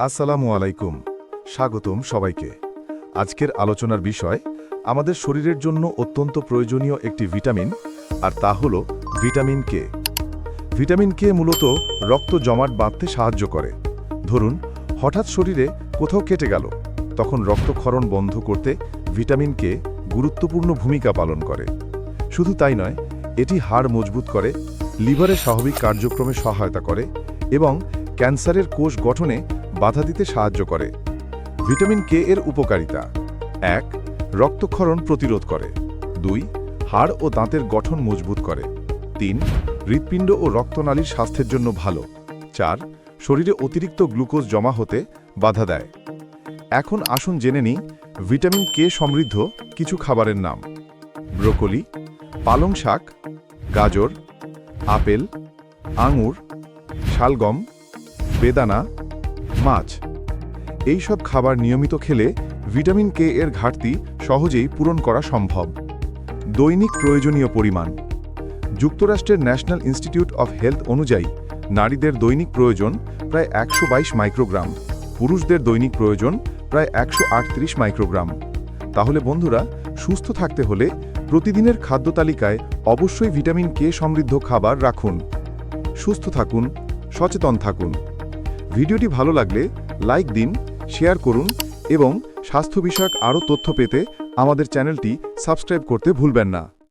আসসালামু আলাইকুম। স্বাগতম সবাইকে। আজকের আলোচনার বিষয়, আমাদের শরীরের জন্য অত্যন্ত প্রয়োজনীয় একটি ভিটামিন, আর তা হল ভিটামিন কে। ভিটামিন কে মূলত রক্ত জমাট বাঁধতে সাহায্য করে। ধরুন, হঠাৎ শরীরে কোথাও কেটে গেল, তখন রক্তক্ষরণ বন্ধ করতে ভিটামিন কে গুরুত্বপূর্ণ ভূমিকা পালন করে। শুধু তাই নয়, এটি হাড় মজবুত করে লিভারের স্বাভাবিক কার্যক্রমে সহায়তা করে এবং ক্যান্সারের কোষ গঠনে বাধা দিতে সাহায্য করে। ভিটামিন কে এর উপকারিতা। এক, রক্তক্ষরণ প্রতিরোধ করে। দুই, হাড় ও দাঁতের গঠন মজবুত করে। তিন, হৃৎপিণ্ড ও রক্তনালীর স্বাস্থ্যের জন্য ভালো। চার, শরীরে অতিরিক্ত গ্লুকোজ জমা হতে বাধা দেয়। এখন আসুন জেনে নিই ভিটামিন কে সমৃদ্ধ কিছু খাবারের নাম। ব্রোকলি, পালং শাক, গাজর, আপেল, আঙুর, শালগম, বেদানা মাছ। এই সব খাবার নিয়মিত খেলে ভিটামিন কে এর ঘাটতি সহজেই পূরণ করা সম্ভব। দৈনিক প্রয়োজনীয় পরিমাণ। যুক্তরাষ্ট্রের ন্যাশনাল ইনস্টিটিউট অফ হেলথ অনুযায়ী, নারীদের দৈনিক প্রয়োজন প্রায় একশো বাইশ মাইক্রোগ্রাম, পুরুষদের দৈনিক প্রয়োজন প্রায় একশো আটত্রিশ মাইক্রোগ্রাম। তাহলে বন্ধুরা, সুস্থ থাকতে হলে প্রতিদিনের খাদ্য তালিকায় অবশ্যই ভিটামিন কে সমৃদ্ধ খাবার রাখুন। সুস্থ থাকুন, সচেতন থাকুন। ভিডিওটি ভালো লাগলে লাইক দিন, শেয়ার করুন এবং স্বাস্থ্য বিষয়ক আরও তথ্য পেতে আমাদের চ্যানেলটি সাবস্ক্রাইব করতে ভুলবেন না।